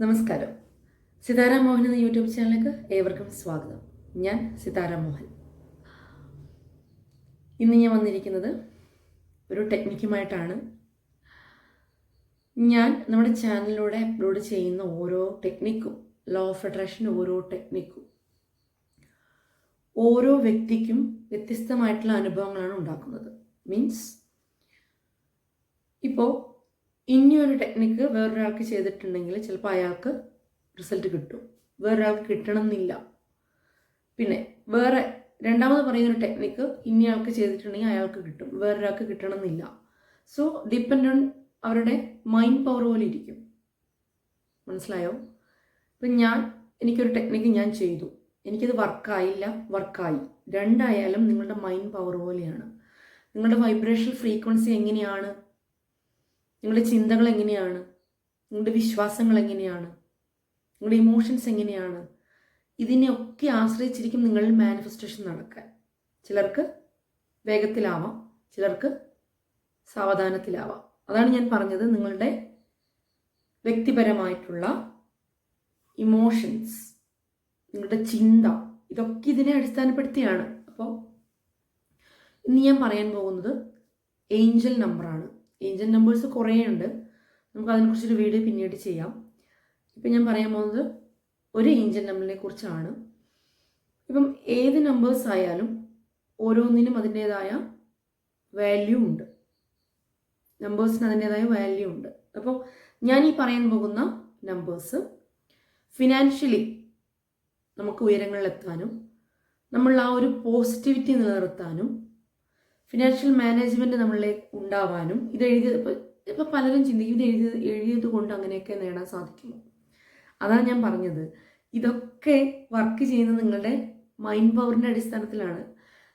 നമസ്കാരം. സിതാര മോഹൻ എന്ന യൂട്യൂബ് ചാനലിലേക്ക് ഏവർക്കും സ്വാഗതം. ഞാൻ സിതാര മോഹൻ ഇന്ന് ഞാൻ വന്നിരിക്കുന്നത് ഒരു ടെക്നിക്കുമായിട്ടാണ്. ഞാൻ നമ്മുടെ ചാനലിലൂടെ അപ്ലോഡ് ചെയ്യുന്ന ഓരോ ടെക്നിക്കും ലോ ഓഫ് അട്രാക്ഷൻ ഓരോ ടെക്നിക്കും ഓരോ വ്യക്തിക്കും വ്യത്യസ്തമായിട്ടുള്ള അനുഭവങ്ങളാണ് ഉണ്ടാക്കുന്നത്. മീൻസ് ഇപ്പോൾ ഇനിയൊരു ടെക്നിക്ക് വേറൊരാൾക്ക് ചെയ്തിട്ടുണ്ടെങ്കിൽ ചിലപ്പോൾ അയാൾക്ക് റിസൾട്ട് കിട്ടും. വേറൊരാൾക്ക് കിട്ടണം എന്നില്ല പിന്നെ വേറെ രണ്ടാമത് പറയുന്നൊരു ടെക്നിക്ക് ഇനിയാൾക്ക് ചെയ്തിട്ടുണ്ടെങ്കിൽ അയാൾക്ക് കിട്ടും. വേറൊരാൾക്ക് കിട്ടണം എന്നില്ല സോ ഡിപ്പെൻഡ് ഓൺ അവരുടെ മൈൻഡ് പവർ പോലെ ഇരിക്കും. മനസ്സിലായോ? ഇപ്പം ഞാൻ എനിക്കൊരു ടെക്നിക്ക് ഞാൻ ചെയ്തു. എനിക്കത് വർക്കായില്ല വർക്കായി രണ്ടായാലും നിങ്ങളുടെ മൈൻഡ് പവർ പോലെയാണ്. നിങ്ങളുടെ വൈബ്രേഷൻ ഫ്രീക്വൻസി എങ്ങനെയാണ്? നിങ്ങളുടെ ചിന്തകൾ എങ്ങനെയാണ്? നിങ്ങളുടെ വിശ്വാസങ്ങൾ എങ്ങനെയാണ്? നിങ്ങളുടെ ഇമോഷൻസ് എങ്ങനെയാണ്? ഇതിനെയൊക്കെ ആശ്രയിച്ചിരിക്കും നിങ്ങളിൽ മാനിഫെസ്റ്റേഷൻ നടക്കാൻ. ചിലർക്ക് വേഗത്തിലാവാം ചിലർക്ക് സാവധാനത്തിലാവാം. അതാണ് ഞാൻ പറഞ്ഞത്. നിങ്ങളുടെ വ്യക്തിപരമായിട്ടുള്ള ഇമോഷൻസ് നിങ്ങളുടെ ചിന്ത ഇതൊക്കെ ഇതിനെ അടിസ്ഥാനപ്പെടുത്തിയാണ്. അപ്പോൾ ഇന്ന് ഞാൻ പറയാൻ പോകുന്നത് ഏഞ്ചൽ നമ്പറാണ് ഏഞ്ചൽ നമ്പേഴ്സ് കുറേ ഉണ്ട്. നമുക്ക് അതിനെക്കുറിച്ചൊരു വീഡിയോ പിന്നീട് ചെയ്യാം. ഇപ്പം ഞാൻ പറയാൻ പോകുന്നത് ഒരു ഏഞ്ചൽ നമ്പറിനെ കുറിച്ചാണ്. ഇപ്പം ഏത് നമ്പേഴ്സ് ആയാലും ഓരോന്നിനും അതിന്റേതായ വാല്യൂ ഉണ്ട്. നമ്പേഴ്സിന് അതിന്റേതായ വാല്യൂ ഉണ്ട്. അപ്പോൾ ഞാൻ ഈ പറയാൻ പോകുന്ന നമ്പേഴ്സ് ഫിനാൻഷ്യലി നമുക്ക് ഉയരങ്ങളിലെത്താനും നമ്മൾ ആ ഒരു പോസിറ്റിവിറ്റി നിലനിർത്താനും ഫിനാൻഷ്യൽ മാനേജ്മെന്റ് നമ്മളിൽ ഉണ്ടാവാനും ഇത് എഴുതിയത് ഇപ്പം പലരും ചിന്തിക്കും ഇത് എഴുതിയത് എഴുതിയത് കൊണ്ട് അങ്ങനെയൊക്കെ നേടാൻ സാധിക്കുമോ? അതാണ് ഞാൻ പറഞ്ഞത്. ഇതൊക്കെ വർക്ക് ചെയ്യുന്നത് നിങ്ങളുടെ മൈൻഡ് പവറിന്റെ അടിസ്ഥാനത്തിലാണ്.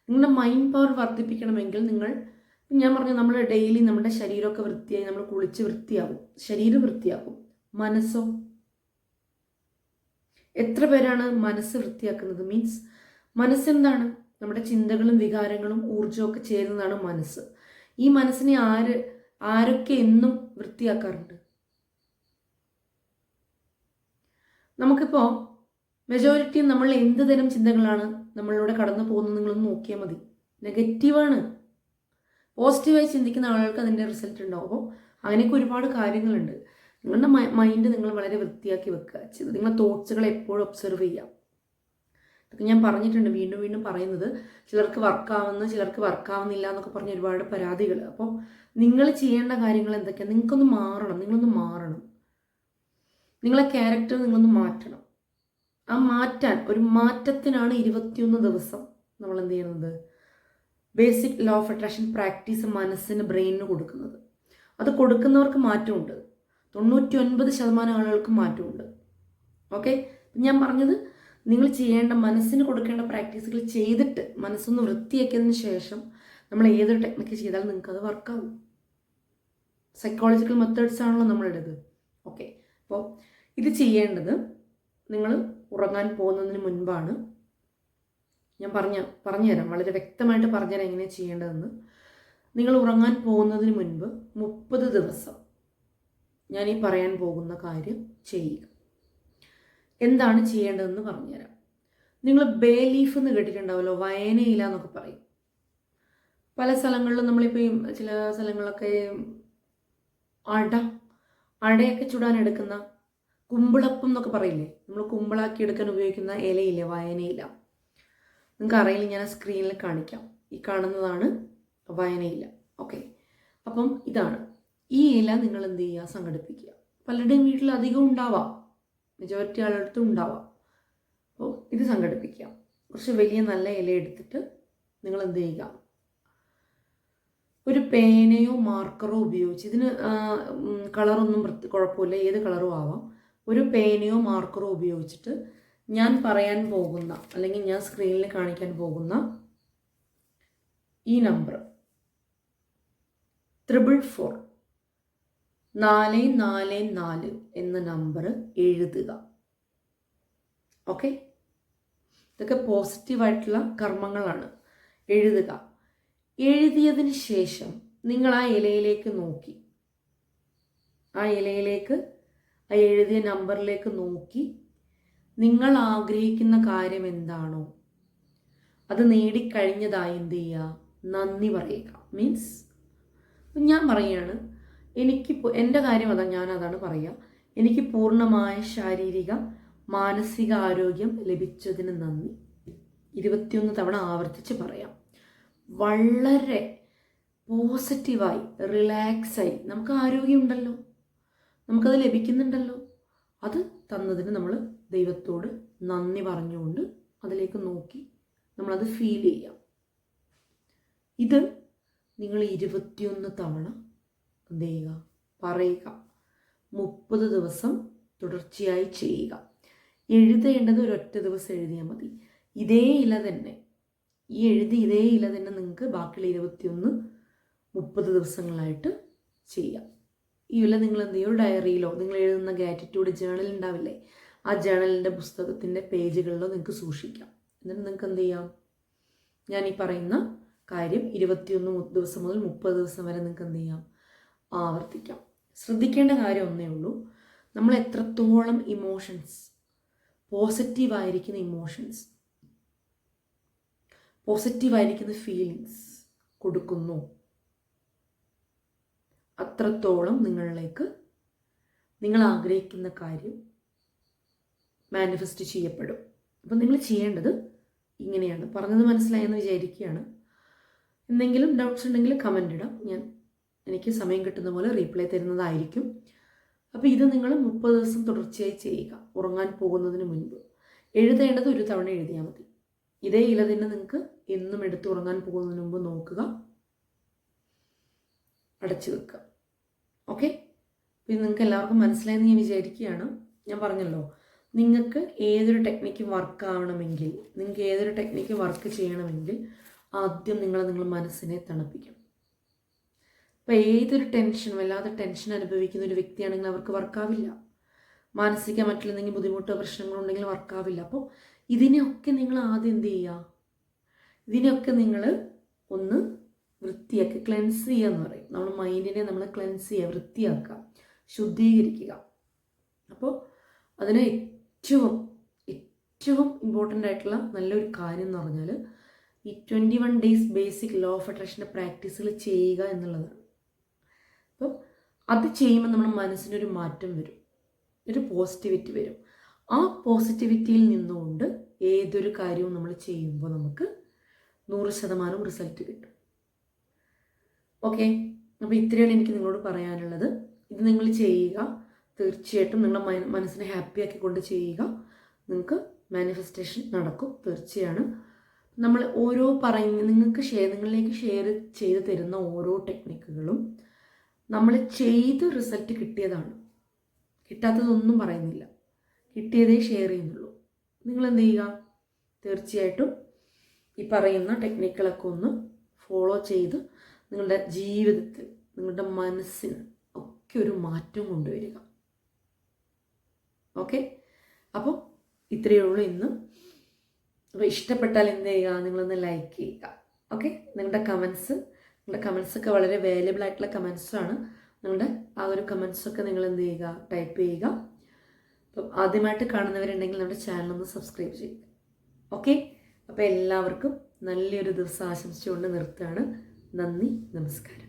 നിങ്ങളുടെ മൈൻഡ് പവർ വർദ്ധിപ്പിക്കണമെങ്കിൽ നിങ്ങൾ ഞാൻ പറഞ്ഞു നമ്മൾ ഡെയിലി നമ്മുടെ ശരീരമൊക്കെ വൃത്തിയായി നമ്മൾ കുളിച്ച് വൃത്തിയാകും ശരീരം വൃത്തിയാകും മനസ്സോ? എത്ര പേരാണ് മനസ്സ് വൃത്തിയാക്കുന്നത്? മീൻസ് മനസ്സെന്താണ്? നമ്മുടെ ചിന്തകളും വികാരങ്ങളും ഊർജവും ഒക്കെ ചേരുന്നതാണ് മനസ്സ്. ഈ മനസ്സിനെ ആര് ആരൊക്കെ എന്നും വൃത്തിയാക്കാറുണ്ട്? നമുക്കിപ്പോൾ മെജോറിറ്റി നമ്മൾ എന്ത് തരം ചിന്തകളാണ് നമ്മളിലൂടെ കടന്നു പോകുന്നത് നിങ്ങളൊന്ന് നോക്കിയാൽ മതി. നെഗറ്റീവാണ് പോസിറ്റീവായി ചിന്തിക്കുന്ന ആളുകൾക്ക് അതിന്റെ റിസൾട്ട് ഉണ്ടാവും. അപ്പോൾ അങ്ങനെയൊക്കെ ഒരുപാട് കാര്യങ്ങളുണ്ട്. നിങ്ങളുടെ മൈൻഡ് നിങ്ങൾ വളരെ വൃത്തിയാക്കി വെക്കുക. നിങ്ങളുടെ തോട്ട്സുകൾ എപ്പോഴും ഒബ്സർവ് ചെയ്യാം ഇതൊക്കെ ഞാൻ പറഞ്ഞിട്ടുണ്ട് വീണ്ടും വീണ്ടും പറയുന്നത്. ചിലർക്ക് വർക്കാവുന്ന ചിലർക്ക് വർക്കാവുന്നില്ല എന്നൊക്കെ പറഞ്ഞ് ഒരുപാട് പരാതികൾ അപ്പോൾ നിങ്ങൾ ചെയ്യേണ്ട കാര്യങ്ങൾ എന്തൊക്കെയാണ് നിങ്ങൾക്കൊന്ന് മാറണം നിങ്ങളൊന്ന് മാറണം. നിങ്ങളെ ക്യാരക്ടർ നിങ്ങളൊന്ന് മാറ്റണം. ആ മാറ്റാൻ ഒരു മാറ്റത്തിനാണ് ഇരുപത്തിയൊന്ന് ദിവസം നമ്മൾ എന്ത് ചെയ്യുന്നത്? Basic law of attraction practice മനസ്സിന് ബ്രെയിനിന് കൊടുക്കുന്നത്. അത് കൊടുക്കുന്നവർക്ക് മാറ്റമുണ്ട്. തൊണ്ണൂറ്റി ഒൻപത് ശതമാനം ആളുകൾക്ക് മാറ്റമുണ്ട്. ഓക്കെ ഞാൻ പറഞ്ഞത് നിങ്ങൾ ചെയ്യേണ്ട മനസ്സിന് കൊടുക്കേണ്ട പ്രാക്ടീസുകൾ ചെയ്തിട്ട് മനസ്സൊന്ന് വൃത്തിയാക്കിയതിന് ശേഷം നമ്മൾ ഏതൊരു ടെക്നിക്ക് ചെയ്താലും അത് വർക്കാവും സൈക്കോളജിക്കൽ മെത്തേഡ്സ് ആണല്ലോ നമ്മളുടേത്. ഓക്കെ അപ്പോൾ ഇത് ചെയ്യേണ്ടത് നിങ്ങൾ ഉറങ്ങാൻ പോകുന്നതിന് മുൻപാണ്. ഞാൻ പറഞ്ഞ പറഞ്ഞുതരാം. വളരെ വ്യക്തമായിട്ട് പറഞ്ഞുതരാം എങ്ങനെയാണ് ചെയ്യേണ്ടതെന്ന്. നിങ്ങൾ ഉറങ്ങാൻ പോകുന്നതിന് മുൻപ് മുപ്പത് ദിവസം ഞാൻ ഈ പറയാൻ പോകുന്ന കാര്യം ചെയ്യുക. എന്താണ് ചെയ്യേണ്ടതെന്ന് പറഞ്ഞുതരാം. നിങ്ങൾ ബേ ലീഫ് എന്ന് കേട്ടിട്ടുണ്ടാവല്ലോ വയനയില എന്നൊക്കെ പറയും. പല സ്ഥലങ്ങളിലും നമ്മളിപ്പോൾ ചില സ്ഥലങ്ങളൊക്കെ അട അടയൊക്കെ ചുടാൻ എടുക്കുന്ന കുമ്പിളപ്പം എന്നൊക്കെ പറയില്ലേ? നമ്മൾ കുമ്പിളാക്കി എടുക്കാൻ ഉപയോഗിക്കുന്ന ഇലയില്ലേ വയനയില. നിങ്ങൾക്ക് അറിയില്ല ഞാൻ സ്ക്രീനിൽ കാണിക്കാം. ഈ കാണുന്നതാണ് വയനയില. ഓക്കെ അപ്പം ഇതാണ്. ഈ ഇല നിങ്ങൾ എന്ത് ചെയ്യുക? സംഘടിപ്പിക്കുക. പലരുടെയും വീട്ടിൽ അധികം ഉണ്ടാവാം. മെജോറിറ്റി ആളുടെ ഉണ്ടാവാം. അപ്പോൾ ഇത് സംഘടിപ്പിക്കുക കുറച്ച് വലിയ നല്ല ഇല എടുത്തിട്ട് നിങ്ങൾ എന്ത് ചെയ്യുക? ഒരു പേനയോ മാർക്കറോ ഉപയോഗിച്ച് ഇതിന് കളറൊന്നും കുഴപ്പമില്ല ഏത് കളറും ആവാം. ഒരു പേനയോ മാർക്കറോ ഉപയോഗിച്ചിട്ട് ഞാൻ പറയാൻ പോകുന്ന അല്ലെങ്കിൽ ഞാൻ സ്ക്രീനിൽ കാണിക്കാൻ പോകുന്ന ഈ നമ്പർ ത്രിബിൾ ഫോർ നാല് നാല് നാല് എന്ന നമ്പർ എഴുതുക. ഓക്കെ ഇതൊക്കെ പോസിറ്റീവായിട്ടുള്ള കർമ്മങ്ങളാണ്. എഴുതുക. എഴുതിയതിന് ശേഷം നിങ്ങൾ ആ ഇലയിലേക്ക് നോക്കി. ആ ഇലയിലേക്ക് ആ എഴുതിയ നമ്പറിലേക്ക് നോക്കി. നിങ്ങൾ ആഗ്രഹിക്കുന്ന കാര്യം എന്താണോ അത് നേടിക്കഴിഞ്ഞതായി എന്ത് ചെയ്യുക? നന്ദി പറയുക. മീൻസ് ഞാൻ പറയുകയാണ് എനിക്കിപ്പോൾ എന്റെ കാര്യം അതാ ഞാൻ അതാണ് പറയുക എനിക്ക് പൂർണമായ ശാരീരിക മാനസിക ആരോഗ്യം ലഭിച്ചതിന് നന്ദി. ഇരുപത്തിയൊന്ന് തവണ ആവർത്തിച്ച് പറയാം. വളരെ പോസിറ്റീവായി റിലാക്സായി. നമുക്ക് ആരോഗ്യമുണ്ടല്ലോ. നമുക്കത് ലഭിക്കുന്നുണ്ടല്ലോ. അത് തന്നതിന് നമ്മൾ ദൈവത്തോട് നന്ദി പറഞ്ഞുകൊണ്ട് അതിലേക്ക് നോക്കി നമ്മളത് ഫീൽ ചെയ്യാം. ഇത് നിങ്ങൾ ഇരുപത്തിയൊന്ന് തവണ എന്ത് ചെയ്യുക? പറയുക. മുപ്പത് ദിവസം തുടർച്ചയായി ചെയ്യുക. എഴുതേണ്ടത് ഒരൊറ്റ ദിവസം എഴുതിയാൽ മതി. ഇതേ ഇല തന്നെ. ഈ എഴുതി ഇതേ ഇല തന്നെ നിങ്ങൾക്ക് ബാക്കിയുള്ള ഇരുപത്തിയൊന്ന് മുപ്പത് ദിവസങ്ങളായിട്ട് ചെയ്യാം. ഈ ഇല നിങ്ങൾ എന്ത് ചെയ്യും? ഡയറിയിലോ നിങ്ങൾ എഴുതുന്ന ഗാറ്റിറ്റ്യൂഡ് ജേണൽ ഉണ്ടാവില്ലേ? ആ ജേണലിന്റെ പുസ്തകത്തിന്റെ പേജുകളിലോ നിങ്ങൾക്ക് സൂക്ഷിക്കാം. എന്നിട്ട് നിങ്ങൾക്ക് എന്ത് ചെയ്യാം? ഞാൻ ഈ പറയുന്ന കാര്യം ഇരുപത്തിയൊന്ന് ദിവസം മുതൽ മുപ്പത് ദിവസം വരെ നിങ്ങൾക്ക് എന്ത് ചെയ്യാം? ആവർത്തിക്കാം. ശ്രദ്ധിക്കേണ്ട കാര്യം ഒന്നേ ഉള്ളൂ. നമ്മൾ എത്രത്തോളം ഇമോഷൻസ് പോസിറ്റീവായിരിക്കുന്ന ഇമോഷൻസ് പോസിറ്റീവായിരിക്കുന്ന ഫീലിങ്സ് കൊടുക്കുന്നു. അത്രത്തോളം നിങ്ങളിലേക്ക് നിങ്ങൾ ആഗ്രഹിക്കുന്ന കാര്യം മാനിഫെസ്റ്റ് ചെയ്യപ്പെടും. അപ്പം നിങ്ങൾ ചെയ്യേണ്ടത് ഇങ്ങനെയാണ്. പറഞ്ഞത് മനസ്സിലായെന്ന് വിചാരിക്കുകയാണ്. എന്തെങ്കിലും ഡൗട്ട്സ് ഉണ്ടെങ്കിൽ കമന്റ് ഇടാം. ഞാൻ എനിക്ക് സമയം കിട്ടുന്ന പോലെ റീപ്ലൈ തരുന്നതായിരിക്കും. അപ്പോൾ ഇത് നിങ്ങൾ മുപ്പത് ദിവസം തുടർച്ചയായി ചെയ്യുക. ഉറങ്ങാൻ പോകുന്നതിന് മുൻപ്. എഴുതേണ്ടത് ഒരു തവണ എഴുതിയാൽ മതി. ഇതേ ഇല തന്നെ നിങ്ങൾക്ക് എന്നും എടുത്ത് ഉറങ്ങാൻ പോകുന്നതിന് മുമ്പ് നോക്കുക. അടച്ചു വെക്കുക. ഓക്കെ ഇത് നിങ്ങൾക്ക് എല്ലാവർക്കും മനസ്സിലായെന്ന് ഞാൻ വിചാരിക്കുകയാണ്. ഞാൻ പറഞ്ഞല്ലോ നിങ്ങൾക്ക് ഏതൊരു ടെക്നിക്ക് വർക്ക് ആവണമെങ്കിൽ നിങ്ങൾക്ക് ഏതൊരു ടെക്നിക്ക് വർക്ക് ചെയ്യണമെങ്കിൽ ആദ്യം നിങ്ങൾ നിങ്ങളുടെ മനസ്സിനെ തണുപ്പിക്കണം. അപ്പോൾ ഏതൊരു ടെൻഷനും വല്ലാതെ ടെൻഷൻ അനുഭവിക്കുന്ന ഒരു വ്യക്തിയാണെങ്കിൽ അവർക്ക് വർക്കാവില്ല മാനസിക മറ്റുള്ള എന്തെങ്കിലും ബുദ്ധിമുട്ടോ പ്രശ്നങ്ങളോ ഉണ്ടെങ്കിൽ വർക്കാവില്ല അപ്പോൾ ഇതിനെയൊക്കെ നിങ്ങൾ ആദ്യം എന്ത് ചെയ്യുക ഇതിനെയൊക്കെ നിങ്ങൾ ഒന്ന് വൃത്തിയാക്കി ക്ലെൻസ് ചെയ്യുക എന്ന് പറയും. നമ്മൾ മൈൻഡിനെ നമ്മൾ ക്ലെൻസ് ചെയ്യുക വൃത്തിയാക്കുക ശുദ്ധീകരിക്കുക. അപ്പോൾ അതിന് ഏറ്റവും ഏറ്റവും ഇമ്പോർട്ടന്റ് ആയിട്ടുള്ള നല്ലൊരു കാര്യം എന്ന് പറഞ്ഞാൽ ഈ twenty one days basic law of അട്രാക്ഷന്റെ പ്രാക്ടീസുകൾ ചെയ്യുക എന്നുള്ളതാണ്. അപ്പം അത് ചെയ്യുമ്പോൾ നമ്മുടെ മനസ്സിനൊരു മാറ്റം വരും. ഒരു പോസിറ്റിവിറ്റി വരും. ആ പോസിറ്റിവിറ്റിയിൽ നിന്നുകൊണ്ട് ഏതൊരു കാര്യവും നമ്മൾ ചെയ്യുമ്പോൾ നമുക്ക് നൂറ് ശതമാനം റിസൾട്ട് കിട്ടും. ഓക്കെ അപ്പോൾ ഇത്രയാണ് എനിക്ക് നിങ്ങളോട് പറയാനുള്ളത്. ഇത് നിങ്ങൾ ചെയ്യുക. തീർച്ചയായിട്ടും നിങ്ങളുടെ മനസ്സിനെ ഹാപ്പി ആക്കിക്കൊണ്ട് ചെയ്യുക. നിങ്ങൾക്ക് മാനിഫെസ്റ്റേഷൻ നടക്കും. തീർച്ചയാണ്. നമ്മൾ ഓരോ പറയുന്ന നിങ്ങൾക്ക് ഷെയർ നിങ്ങളിലേക്ക് ഷെയർ ചെയ്ത് തരുന്ന ഓരോ ടെക്നിക്കുകളും നമ്മൾ ചെയ്ത് റിസൾട്ട് കിട്ടിയതാണ്. കിട്ടാത്തതൊന്നും പറയുന്നില്ല. കിട്ടിയതേ ഷെയർ ചെയ്യുന്നുള്ളൂ. നിങ്ങൾ എന്ത് ചെയ്യുക? തീർച്ചയായിട്ടും ഈ പറയുന്ന ടെക്നിക്കുകളൊക്കെ ഒന്ന് ഫോളോ ചെയ്ത് നിങ്ങളുടെ ജീവിതത്തിൽ നിങ്ങളുടെ മനസ്സിന് ഒക്കെ ഒരു മാറ്റം കൊണ്ടുവരിക. ഓക്കെ അപ്പോൾ ഇത്രയേ ഉള്ളൂ ഇന്ന്. അപ്പോൾ ഇഷ്ടപ്പെട്ടാൽ എന്ത് ചെയ്യുക? നിങ്ങളൊന്ന് ലൈക്ക് ചെയ്യുക. ഓക്കെ നിങ്ങളുടെ കമൻസ് നിങ്ങളുടെ കമൻസൊക്കെ വളരെ വാല്യബിൾ ആയിട്ടുള്ള കമൻസാണ് നിങ്ങളുടെ ആ ഒരു കമൻസൊക്കെ നിങ്ങൾ എന്ത് ചെയ്യുക? ടൈപ്പ് ചെയ്യുക. അപ്പം ആദ്യമായിട്ട് കാണുന്നവരുണ്ടെങ്കിൽ നമ്മുടെ ചാനൽ ഒന്ന് സബ്സ്ക്രൈബ് ചെയ്യുക. ഓക്കെ അപ്പോൾ എല്ലാവർക്കും നല്ലൊരു ദിവസം ആശംസിച്ചുകൊണ്ട് നിർത്തുകയാണ്. നന്ദി നമസ്കാരം.